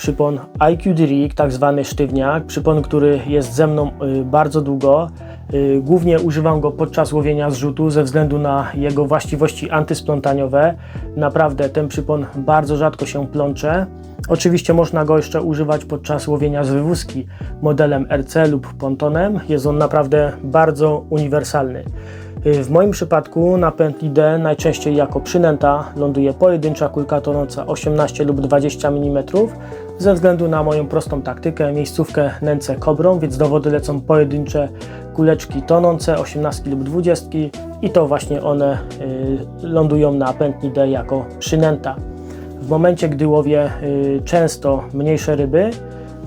przypon IQD Rig, tak zwany sztywniak, przypon, który jest ze mną y, bardzo długo. Y, Głównie używam go podczas łowienia zrzutu ze względu na jego właściwości antysplątaniowe. Naprawdę ten przypon bardzo rzadko się plącze. Oczywiście można go jeszcze używać podczas łowienia z wywózki modelem RC lub pontonem. Jest on naprawdę bardzo uniwersalny. Y, W moim przypadku na pętli D najczęściej jako przynęta ląduje pojedyncza kulka tonąca 18 lub 20 mm ze względu na moją prostą taktykę. Miejscówkę nęcę kobrą, więc do wody lecą pojedyncze kuleczki tonące 18 lub 20 i to właśnie one y, lądują na pętli D jako przynęta. W momencie, gdy łowię y, często mniejsze ryby,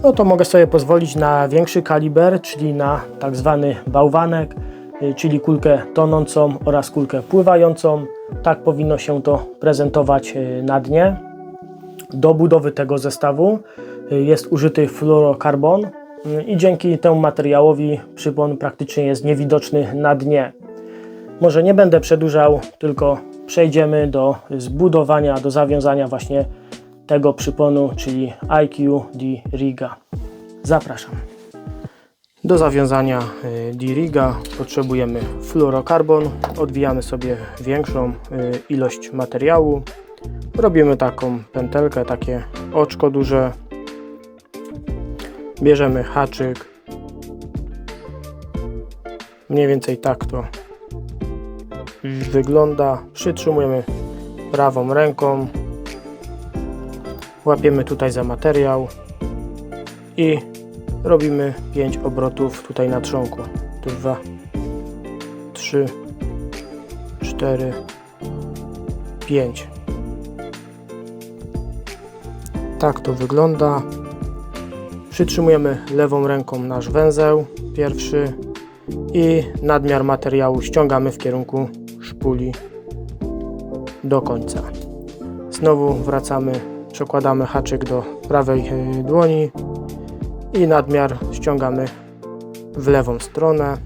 no to mogę sobie pozwolić na większy kaliber, czyli na tak zwany bałwanek, y, czyli kulkę tonącą oraz kulkę pływającą. Tak powinno się to prezentować na dnie. Do budowy tego zestawu y, jest użyty fluorokarbon y, i dzięki temu materiałowi przypon praktycznie jest niewidoczny na dnie. Może nie będę przedłużał, tylko przejdziemy do zbudowania, do zawiązania właśnie tego przyponu, czyli IQ D-Riga. Zapraszam. Do zawiązania y, D-Riga potrzebujemy fluorokarbon. Odwijamy sobie większą ilość materiału. Robimy taką pętelkę, takie oczko duże. Bierzemy haczyk. Mniej więcej tak to wygląda. Przytrzymujemy prawą ręką. Łapiemy tutaj za materiał i robimy 5 obrotów tutaj na trzonku. 2, 3, 4, 5. Tak to wygląda. Przytrzymujemy lewą ręką nasz węzeł pierwszy i nadmiar materiału ściągamy w kierunku szpuli do końca. Znowu wracamy, przekładamy haczyk do prawej e, dłoni i nadmiar ściągamy w lewą stronę.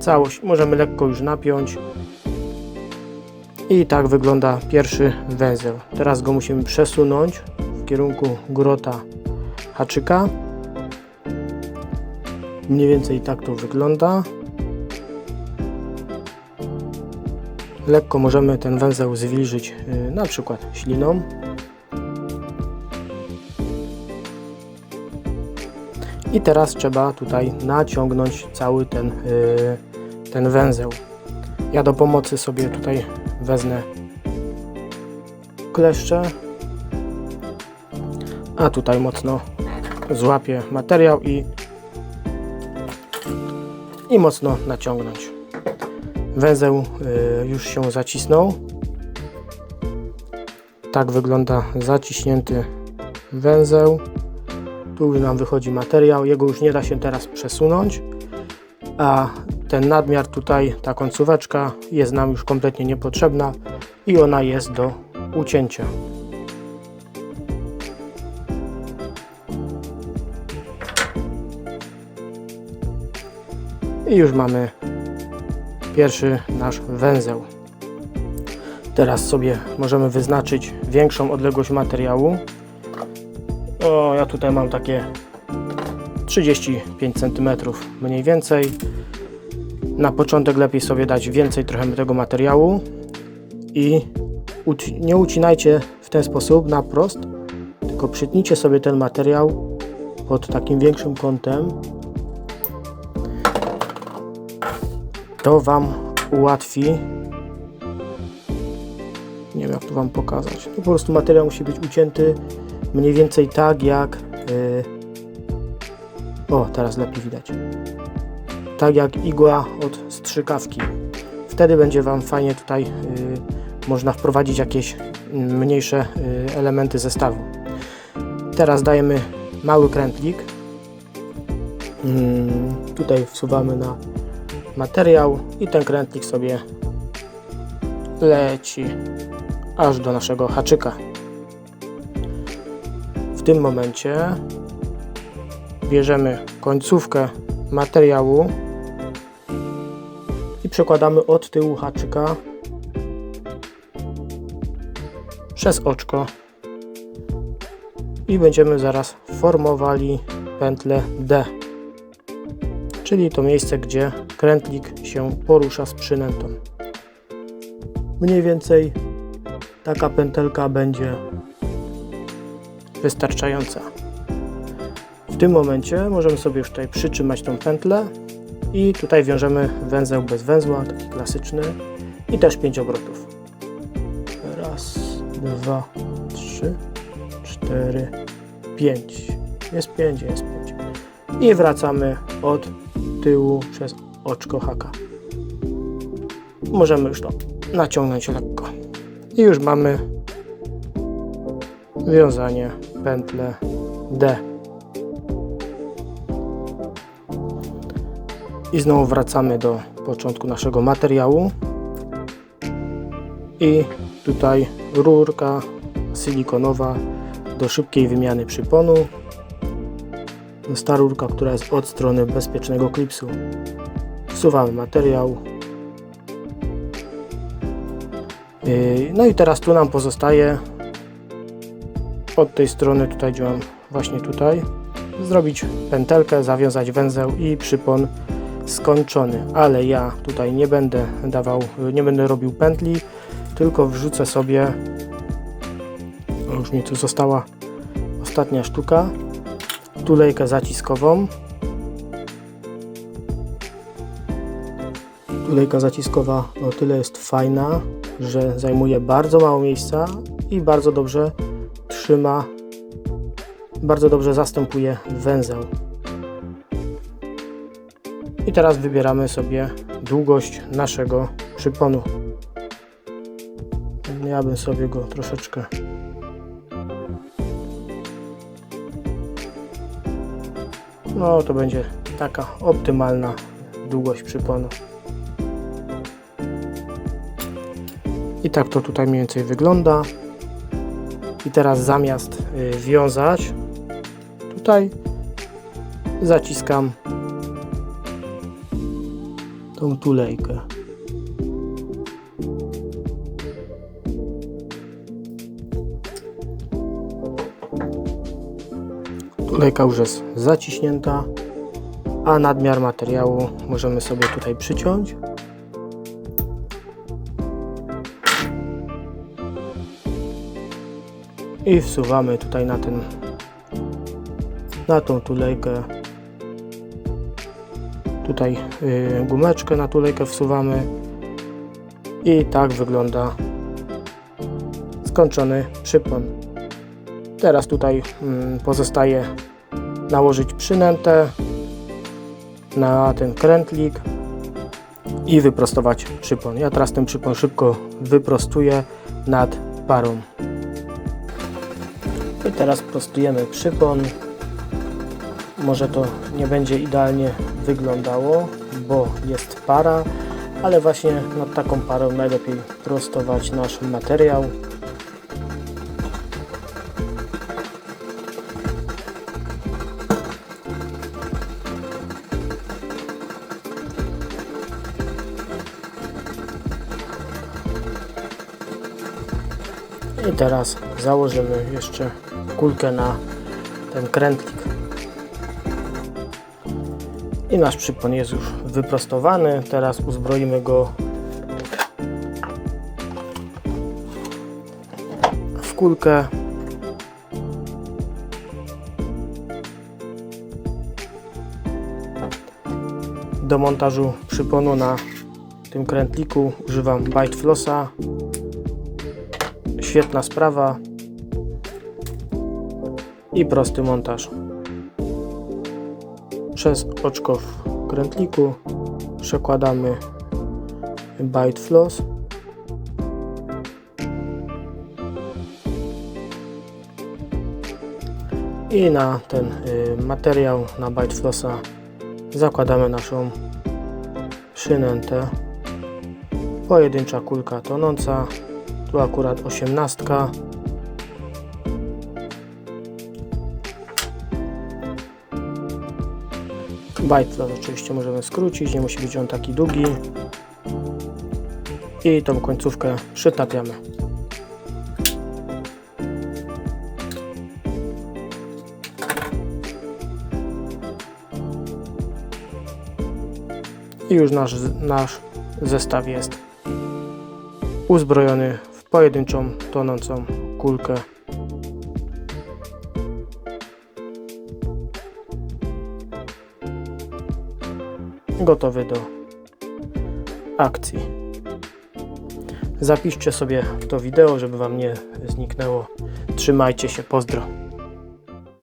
Całość możemy lekko już napiąć. I tak wygląda pierwszy węzeł. Teraz go musimy przesunąć kierunku grota haczyka. Mniej więcej tak to wygląda. Lekko możemy ten węzeł zwilżyć y, na przykład śliną. I teraz trzeba tutaj naciągnąć cały ten, y, ten węzeł. Ja do pomocy sobie tutaj wezmę kleszcze, a tutaj mocno złapię materiał i, i mocno naciągnąć. Węzeł y, już się zacisnął. Tak wygląda zaciśnięty węzeł. Tu już nam wychodzi materiał. Jego już nie da się teraz przesunąć. A ten nadmiar tutaj, ta końcóweczka jest nam już kompletnie niepotrzebna i ona jest do ucięcia. I już mamy pierwszy nasz węzeł. Teraz sobie możemy wyznaczyć większą odległość materiału. O, ja tutaj mam takie 35 cm mniej więcej. Na początek lepiej sobie dać więcej trochę tego materiału i nie ucinajcie w ten sposób na prost, tylko przytnijcie sobie ten materiał pod takim większym kątem to Wam ułatwi. Nie wiem, jak to Wam pokazać. Po prostu materiał musi być ucięty mniej więcej tak, jak. Yy... O, teraz lepiej widać. Tak jak igła od strzykawki. Wtedy będzie Wam fajnie tutaj yy, można wprowadzić jakieś mniejsze yy, elementy zestawu. Teraz dajemy mały krętlik. Mm, tutaj wsuwamy na materiał i ten krętlik sobie leci aż do naszego haczyka. W tym momencie bierzemy końcówkę materiału i przekładamy od tyłu haczyka przez oczko i będziemy zaraz formowali pętlę D, czyli to miejsce, gdzie krętlik się porusza z przynętą. Mniej więcej taka pętelka będzie wystarczająca. W tym momencie możemy sobie już tutaj przytrzymać tą pętlę i tutaj wiążemy węzeł bez węzła, taki klasyczny i też 5 obrotów. Raz, dwa, trzy, cztery, pięć. Jest pięć, jest pięć. I wracamy od tyłu przez oczko haka. Możemy już to naciągnąć lekko. I już mamy wiązanie pętlę D. I znowu wracamy do początku naszego materiału. I tutaj rurka silikonowa do szybkiej wymiany przyponu. To jest ta rurka, która jest od strony bezpiecznego klipsu. Wsuwamy materiał. Yy, No i teraz tu nam pozostaje. Od tej strony, tutaj gdzie mam właśnie tutaj, zrobić pętelkę, zawiązać węzeł i przypon skończony, ale ja tutaj nie będę dawał, nie będę robił pętli, tylko wrzucę sobie o, już mi tu została ostatnia sztuka tulejkę zaciskową tulejka zaciskowa o tyle jest fajna, że zajmuje bardzo mało miejsca i bardzo dobrze trzyma bardzo dobrze zastępuje węzeł i teraz wybieramy sobie długość naszego przyponu. Ja bym sobie go troszeczkę No to będzie taka optymalna długość przyponu. I tak to tutaj mniej więcej wygląda. I teraz zamiast y, wiązać, tutaj zaciskam tą tulejkę. Tulejka już jest zaciśnięta, a nadmiar materiału możemy sobie tutaj przyciąć. I wsuwamy tutaj na ten na tą tulejkę. Tutaj y, gumeczkę na tulejkę wsuwamy. I tak wygląda skończony przypon. Teraz tutaj mm, pozostaje nałożyć przynętę na ten krętlik i wyprostować przypon. Ja teraz ten przypon szybko wyprostuję nad parą i teraz prostujemy przypon może to nie będzie idealnie wyglądało, bo jest para, ale właśnie nad taką parą najlepiej prostować nasz materiał. I teraz założymy jeszcze kulkę na ten krętlik. I nasz przypon jest już wyprostowany. Teraz uzbroimy go w kulkę. Do montażu przyponu na tym krętliku używam Bite Flossa. Świetna sprawa i prosty montaż. Przez oczko w krętliku przekładamy bite floss. I na ten y, materiał na bite flossa zakładamy naszą przynętę. Pojedyncza kulka tonąca tu akurat osiemnastka Bajtlas oczywiście możemy skrócić, nie musi być on taki długi. I tą końcówkę przytapiamy. I już nasz, nasz zestaw jest uzbrojony w pojedynczą tonącą kulkę Gotowy do akcji. Zapiszcie sobie to wideo, żeby Wam nie zniknęło. Trzymajcie się, pozdro.